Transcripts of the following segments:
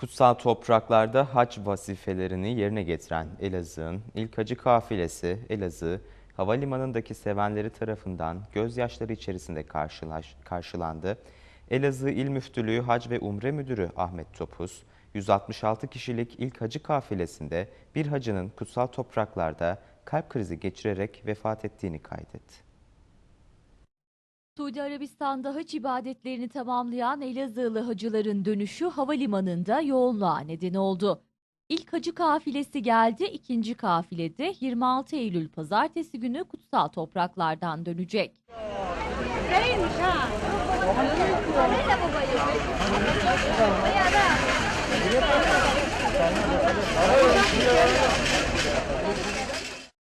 Kutsal topraklarda hac vazifelerini yerine getiren Elazığ'ın ilk hacı kafilesi Elazığ Havalimanı'ndaki sevenleri tarafından gözyaşları içerisinde karşılaş, karşılandı. Elazığ İl Müftülüğü Hac ve Umre Müdürü Ahmet Topuz, 166 kişilik ilk hacı kafilesinde bir hacının kutsal topraklarda kalp krizi geçirerek vefat ettiğini kaydetti. Suudi Arabistan'da hac ibadetlerini tamamlayan Elazığlı hacıların dönüşü havalimanında yoğunluğa neden oldu. İlk hacı kafilesi geldi, ikinci kafilede 26 Eylül pazartesi günü kutsal topraklardan dönecek. Neymiş ha?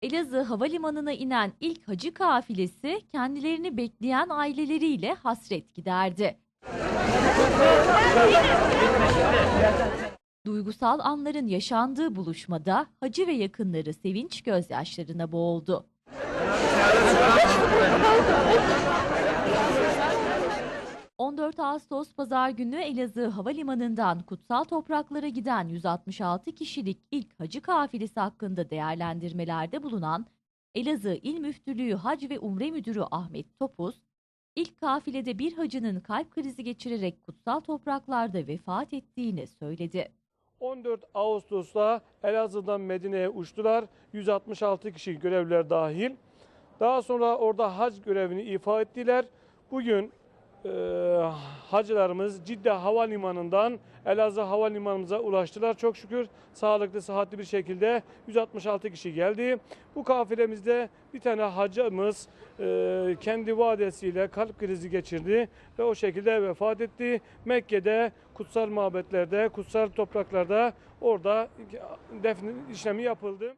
Elazığ Havalimanı'na inen ilk hacı kafilesi kendilerini bekleyen aileleriyle hasret giderdi. Duygusal anların yaşandığı buluşmada hacı ve yakınları sevinç gözyaşlarına boğuldu. ...14 Ağustos Pazar günü Elazığ Havalimanı'ndan kutsal topraklara giden 166 kişilik ilk hacı kafilesi hakkında değerlendirmelerde bulunan Elazığ İl Müftülüğü Hac ve Umre Müdürü Ahmet Topuz, ilk kafilede bir hacının kalp krizi geçirerek kutsal topraklarda vefat ettiğini söyledi. 14 Ağustos'ta Elazığ'dan Medine'ye uçtular. 166 kişi görevliler dahil. Daha sonra orada hac görevini ifa ettiler. Bugün e, hacılarımız Cidde Havalimanı'ndan Elazığ Havalimanımıza ulaştılar. Çok şükür sağlıklı, sıhhatli bir şekilde 166 kişi geldi. Bu kafilemizde bir tane hacımız e, kendi vadesiyle kalp krizi geçirdi ve o şekilde vefat etti. Mekke'de kutsal mabetlerde, kutsal topraklarda orada defne işlemi yapıldı.